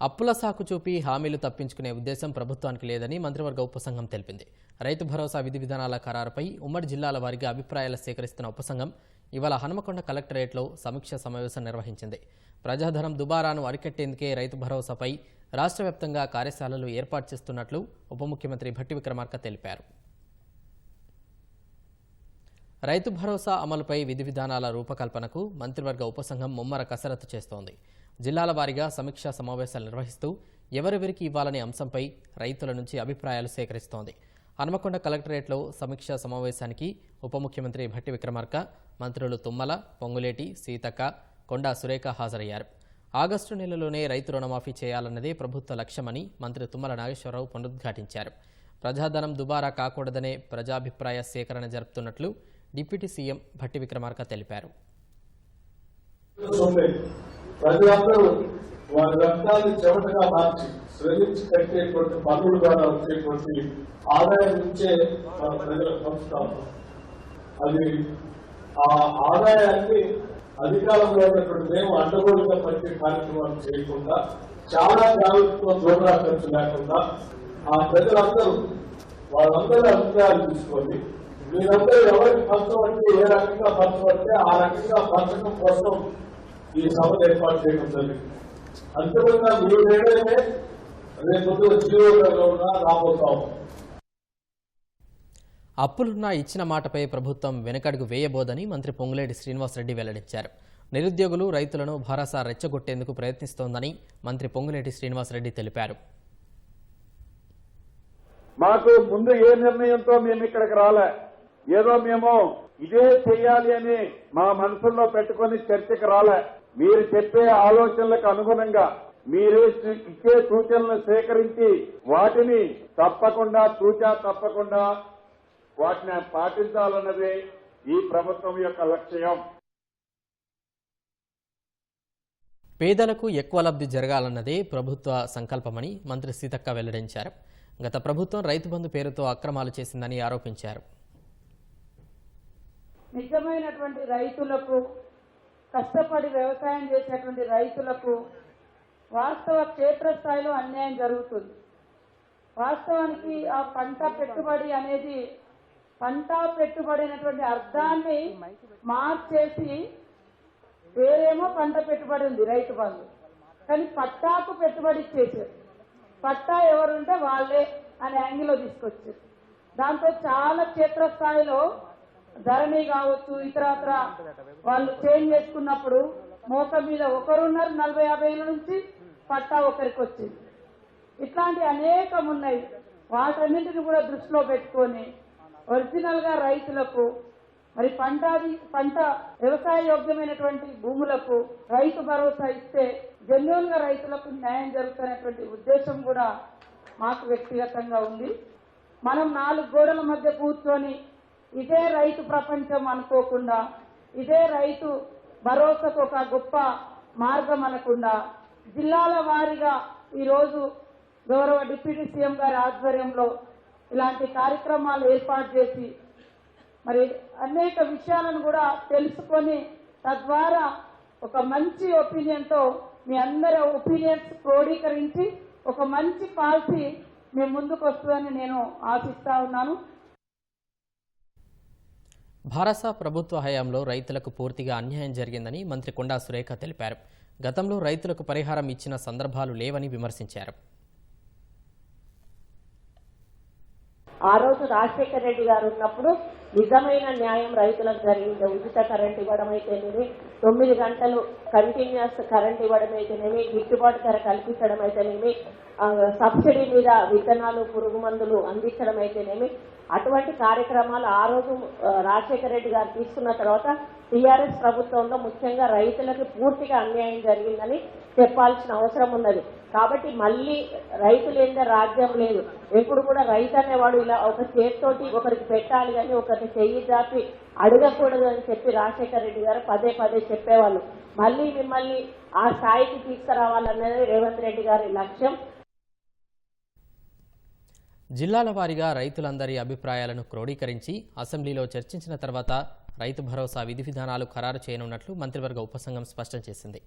అప్పుల సాకు చూపి హామీలు తప్పించుకునే ఉద్దేశం ప్రభుత్వానికి లేదని మంత్రివర్గ ఉపసంఘం తెలిపింది. రైతు భరోసా విధి విధానాల ఖరారుపై ఉమ్మడి జిల్లాల వారీగా అభిప్రాయాలు సేకరిస్తున్న ఉపసంఘం ఇవాళ హనుమకొండ కలెక్టరేట్లో సమీక్ష సమావేశం నిర్వహించింది. ప్రజాధనం దుబారాను అరికట్టేందుకే రైతు భరోసాపై రాష్ట్ర వ్యాప్తంగా కార్యశాలలు ఏర్పాటు చేస్తున్నట్లు ఉప ముఖ్యమంత్రి భట్టి విక్రమార్క తెలిపారు. రైతు భరోసా అమలుపై విధి విధానాల రూపకల్పనకు మంత్రివర్గ ఉపసంఘం ముమ్మర కసరత్తు చేస్తోంది. జిల్లాల వారీగా సమీక్షా సమావేశాలు నిర్వహిస్తూ ఎవరెవరికి ఇవ్వాలనే అంశంపై రైతుల నుంచి అభిప్రాయాలు సేకరిస్తోంది. హనుమకొండ కలెక్టరేట్లో సమీక్షా సమావేశానికి ఉప ముఖ్యమంత్రి భట్టి విక్రమార్క మంత్రులు తుమ్మల పొంగులేటి సీతక్క కొండా సురేఖ హాజరయ్యారు. ఆగస్టు నెలలోనే రైతు రుణమాఫీ చేయాలన్నదే ప్రభుత్వ లక్ష్యమని మంత్రి తుమ్మల నాగేశ్వరరావు పునరుద్ఘాటించారు. ప్రజాధనం దుబారా కాకూడదనే ప్రజాభిప్రాయ సేకరణ జరుపుతున్నట్లు డిప్యూటీ సీఎం భట్టి విక్రమార్క తెలిపారు. ప్రతి ప్రజలందరూ వారి రక్తాన్ని చెమటగా మార్చి శ్రమించి కట్టేటువంటి పనులు ద్వారా వచ్చేటువంటి ఆదాయం ఇచ్చే మన ప్రజలకు సంస్థ అది ఆ ఆదాయాన్ని అధికారంలో ఉన్నటువంటి మేము అడ్డగోలుగా పంచే కార్యక్రమాలు చేయకుండా చాలా జాగ్రత్తతో దూరా ఖర్చు లేకుండా ఆ ప్రజలందరూ వాళ్ళందరి అభిప్రాయాలు తీసుకొని మీరందరూ ఎవరికి పంచబడితే ఏ రకంగా పంచబడితే ఆ రకంగా పంచడం కోసం ఈ సభ ఏర్పాటు చేయడం జరిగింది. అంతిమంగా మీ నిర్ణయమే రేపు జీవోలో ఉన్నా రాబోతాం అప్పులున్నా ఇచ్చిన మాటపై ప్రభుత్వం వెనకడుగు వేయబోదని మంత్రి పొంగులేటి శ్రీనివాసరెడ్డి వెల్లడించారు. నిరుద్యోగులు రైతులను భరోసా రెచ్చగొట్టేందుకు ప్రయత్నిస్తోందని మంత్రి పొంగులేటి శ్రీనివాసరెడ్డి తెలిపారు. మాకు ముందు ఏ నిర్ణయంతో మేము ఇక్కడికి రాలే ఏదో మేము ఇదే చెయ్యాలి అని మా మనసుల్లో పెట్టుకొని చర్చకు రాలే. మీరు చెప్పే ఆలోచనలకు అనుగుణంగా మీరు ఇచ్చే సూచనలు సేకరించి వాటిని తప్పకుండా తూచా తప్పకుండా వాటిని పాటించాలన్నదే ఈ ప్రభుత్వం యొక్క లక్ష్యం. పేదలకు ఎక్కువ లబ్ధి జరగాలన్నదే ప్రభుత్వ సంకల్పమని మంత్రి సీతక్క వెల్లడించారు. గత ప్రభుత్వం రైతు బంధు పేరుతో అక్రమాలు చేసిందని ఆరోపించారు. నిజమైనటువంటి రైతులకు కష్టపడి వ్యవసాయం చేసేటువంటి రైతులకు వాస్తవ క్షేత్రస్థాయిలో అన్యాయం జరుగుతుంది. వాస్తవానికి ఆ పంట పెట్టుబడి అనేది పంట పెట్టుబడి అనేటువంటి అర్థాన్ని మార్చేసి వేరేమో పంట పెట్టుబడి ఉంది రైతు బంధు. కానీ పట్టాకు పెట్టుబడి ఇచ్చేసారు పట్టా ఎవరుంటే వాళ్ళే అనే యాంగిల్లో తీసుకొచ్చారు. దాంతో చాలా క్షేత్రస్థాయిలో ధరణి కావచ్చు ఇతరత్ర వాళ్ళు చేంజ్ చేసుకున్నప్పుడు మోక మీద ఒకరున్నారు నలభై యాభై ఏళ్ళ నుంచి పట్టా ఒకరికి వచ్చింది. ఇట్లాంటి అనేకం ఉన్నాయి. వాటన్నింటిని కూడా దృష్టిలో పెట్టుకొని ఒరిజినల్గా రైతులకు మరి పంట పంట వ్యవసాయ యోగ్యమైనటువంటి భూములకు రైతు భరోసా ఇస్తే జెన్యున్గా రైతులకు న్యాయం జరుగుతున్నటువంటి ఉద్దేశం కూడా మాకు వ్యక్తిగతంగా ఉంది. మనం నాలుగు గోడల మధ్య కూర్చొని ఇదే రైతు ప్రపంచం అనుకోకుండా ఇదే రైతు భరోసాకు ఒక గొప్ప మార్గం అనకుండా జిల్లాల వారీగా ఈరోజు గౌరవ డిప్యూటీ సీఎం గారి ఆధ్వర్యంలో ఇలాంటి కార్యక్రమాలు ఏర్పాటు చేసి మరి అనేక విషయాలను కూడా తెలుసుకొని తద్వారా ఒక మంచి ఒపీనియన్తో మీ అందరి ఒపీనియన్స్ క్రోడీకరించి ఒక మంచి పాలసీ మేము ముందుకు వస్తుందని నేను ఆశిస్తా ఉన్నాను. భారస ప్రభుత్వ హయాంలో రైతులకు పూర్తిగా అన్యాయం జరిగిందని మంత్రి కొండా సురేఖ తెలిపారు. గతంలో రైతులకు పరిహారం ఇచ్చిన సందర్భాలు లేవని విమర్శించారు. ఆ రోజు రాజశేఖర రెడ్డి గారు ఉన్నప్పుడు నిజమైన న్యాయం రైతులకు జరిగింది. ఉచిత కరెంట్ ఇవ్వడం అయితేనేమి తొమ్మిది గంటలు కంటిన్యూస్ కరెంట్ ఇవ్వడం అయితేనేమి గిట్టుబాటు ధర కల్పించడం అయితేనేమి సబ్సిడీ మీద విత్తనాలు పురుగు మందులు అందించడం అయితేనేమి అటువంటి కార్యక్రమాలు ఆ రోజు రాజశేఖర రెడ్డి గారు తీసుకున్న తర్వాత టీఆర్ఎస్ ప్రభుత్వంలో ముఖ్యంగా రైతులకు పూర్తిగా అన్యాయం జరిగిందని చెప్పాల్సిన అవసరం ఉన్నది. కాబట్టి మళ్ళీ రైతు లేదా రాజ్యం లేదు. ఎప్పుడు కూడా రైతు అనేవాడు ఇలా ఒక చేతితోటి ఒకరికి పెట్టాలి కానీ ఒకరిని చెయ్యి దాపి అడగకూడదు అని చెప్పి రాజశేఖర రెడ్డి గారు పదే పదే చెప్పేవాళ్ళు. మళ్ళీ మిమ్మల్ని ఆ స్థాయికి తీసుకురావాలన్నది రేవంత్ రెడ్డి గారి లక్ష్యం. జిల్లాల వారీగా రైతులందరి అభిప్రాయాలను క్రోడీకరించి అసెంబ్లీలో చర్చించిన తర్వాత రైతు భరోసా విధి విధానాలు ఖరారు చేయనున్నట్లు మంత్రివర్గ ఉపసంఘం స్పష్టం చేసింది.